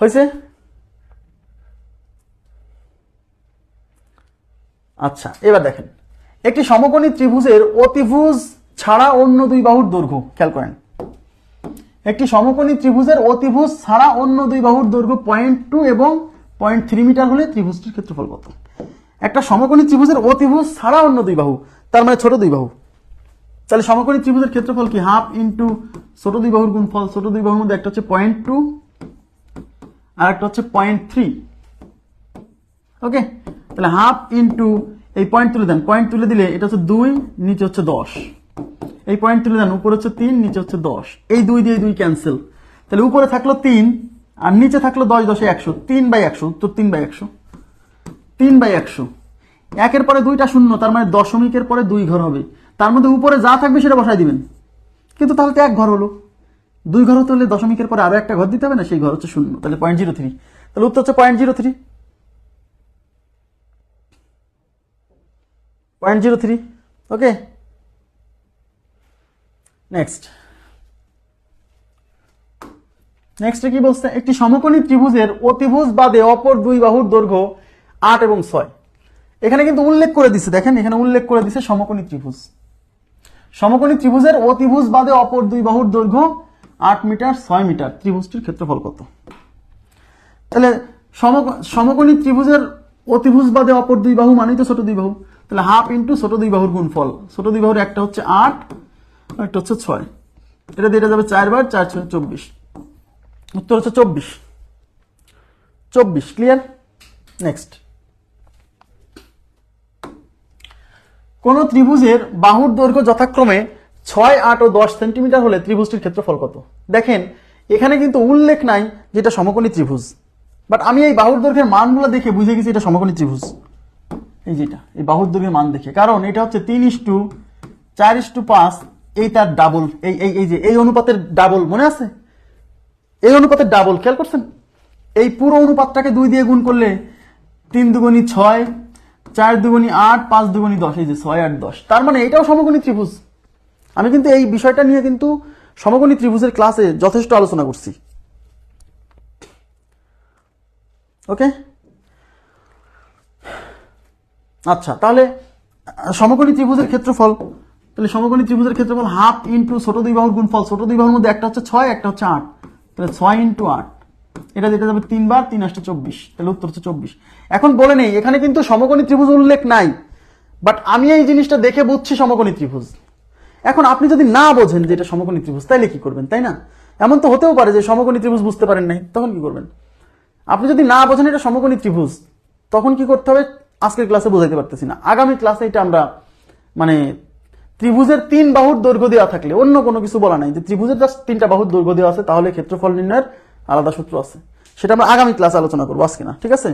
হয়েছে? আচ্ছা এবার দেখেন। একটি সমকোণী ত্রিভুজের অতিভুজ ছাড়া অন্য দুই বাহুর দৈর্ঘ্য, খেয়াল করেন। একটি সমকোণী ত্রিভুজের অতিভুজ ছাড়া অন্য দুই বাহুর দৈর্ঘ্য পয়েন্ট টু এবং পয়েন্ট থ্রি মিটার হলে ত্রিভুজটির ক্ষেত্রফল কত? একটা সমকোণী ত্রিভুজের অতিভুজ ছাড়া অন্য দুই বাহু, তার মানে ছোট দুই বাহু। তাহলে সমকোণী ত্রিভুজের ক্ষেত্রফল কি? হাফ ইন্টু ছোট দুই বাহুর গুণফল, ছোট দুই বাহুর মধ্যে একটা হচ্ছে পয়েন্ট টু আর একটা হচ্ছে পয়েন্ট থ্রি ওকে তাহলে হাফ ইন্টু এই পয়েন্ট তুলে দেন। পয়েন্ট তুলে দিলে এটা হচ্ছে দুই, নিচে হচ্ছে দশ। এই পয়েন্ট তুলে দেন, উপরে হচ্ছে তিন, নিচে হচ্ছে দশ। এই দুই দিয়ে দুই ক্যান্সেল তাহলে উপরে থাকল তিন, আর নিচে থাকল দশ, দশে একশো। তিন বাই একশো, উত্তর তিন বাই একশো। তিন বাই একশো। একের পরে দুইটা শূন্য, তার মানে দশমিকের পরে দুই ঘর হবে। তার মধ্যে উপরে যা থাকবে সেটা বসাই দিবেন। কিন্তু তাহলে তো এক ঘর হলো। দুই ঘর হতে দশমিকের পরে আরও একটা ঘর দিতে হবে না? সেই ঘর হচ্ছে শূন্য। তাহলে পয়েন্ট জিরো থ্রি তাহলে উত্তর হচ্ছে point zero three point zero three okay next next কি বলছে? একটি সমকোণী ত্রিভুজের অতিভুজ বাদে অপর দুই বাহুর দৈর্ঘ্য আট এবং ছয়। এখানে কিন্তু উল্লেখ করে দিছে, দেখেন, এখানে উল্লেখ করে দিছে সমকোণী ত্রিভুজ। সমকোণী ত্রিভুজের অতিভুজ বাদে অপর দুই বাহুর দৈর্ঘ্য আট মিটার, ছয় মিটার ত্রিভুজটির ক্ষেত্রফল কত? তাহলে সম- সমকোণী ত্রিভুজের অতিভুজ বাদে অপর দুই বাহু মানেই তো ছোট দুই বাহু। তাহলে হাফ ইন্টু ছোট দুই বাহুর গুণফল। ছোট দুই বাহুর একটা হচ্ছে আট একটা হচ্ছে ছয়। এটা দিয়ে যাবে চারবার চার ছয়, চব্বিশ। উত্তর হচ্ছে চব্বিশ। চব্বিশ ক্লিয়ার নেক্সট কোন ত্রিভুজের বাহুর দৈর্ঘ্য যথাক্রমে ছয় আট ও দশ সেন্টিমিটার হলে ত্রিভুজটির ক্ষেত্রফল কত? দেখেন, এখানে কিন্তু উল্লেখ নাই যেটা সমকোণী ত্রিভুজ। বাট আমি এই বাহুর দৈর্ঘ্যের মানগুলো দেখে বুঝে গেছি এটা সমকোণী ত্রিভুজ। এই যেটা এই বাহুর দৈর্ঘ্যের মান দেখে। কারণ এটা হচ্ছে তিন ইস টু, চার ইস টু পাঁচ এই তার ডাবল এই এই এই যে, এই অনুপাতের ডাবল মনে আছে? এই অনুপাতের ডাবল খেয়াল করছেন? এই পুরো অনুপাতটাকে দুই দিয়ে গুণ করলে তিন দুগুণী ছয়, চার দুগুণী আট, পাঁচ দুগুণী দশ, এই যে ছয় আট দশ। তার মানে এটাও সমকোণী ত্রিভুজ। আমি কিন্তু এই বিষয়টা নিয়ে কিন্তু সমকোণী ত্রিভুজের ক্লাসে যথেষ্ট আলোচনা করছি। ওকে? আচ্ছা তাহলে আহ, সমকোণী ত্রিভুজের ক্ষেত্রফল তাহলে সমকোণী ত্রিভুজের ক্ষেত্রফল হাফ ইন্টু ছোট দুই বাহুর গুণফল ছোট দুই বাহুর মধ্যে একটা হচ্ছে ছয় একটা হচ্ছে আট। তাহলে ছয় ইন্টু আট এটা যেটা যাবে তিনবার তিন আসতে চব্বিশ। তাহলে উত্তর হচ্ছে চব্বিশ। এখন বলে নেই এখানে কিন্তু সমকোণী ত্রিভুজ উল্লেখ নাই বাট আমি এই জিনিসটা দেখে বুঝছি সমকোণী ত্রিভুজ। এখন আপনি যদি না বোঝেন যে এটা সমকোণী ত্রিভুজ তাইলে কি করবেন, তাই না? এমন তো হতেও পারে যে সমকোণী ত্রিভুজ বুঝতে পারেন নাই, তখন কি করবেন? আপনি যদি না বোঝেন এটা সমকোণী ত্রিভুজ তখন কি করতে হবে? আজকের ক্লাসে বোঝাইতে পারতেছি না। আগামী ক্লাসে এটা আমরা মানে ত্রিভুজের তিন বাহুর দৈর্ঘ্য দেওয়া থাকলে, অন্য কোনো কিছু বলা নাই যে ত্রিভুজের জাস্ট তিনটা বাহুর দৈর্ঘ্য দেওয়া আছে, তাহলে ক্ষেত্রফল নির্ণয়ের আলাদা সূত্র আছে। সেটা আমরা আগামী ক্লাসে আলোচনা করব, আজকে না, ঠিক আছে?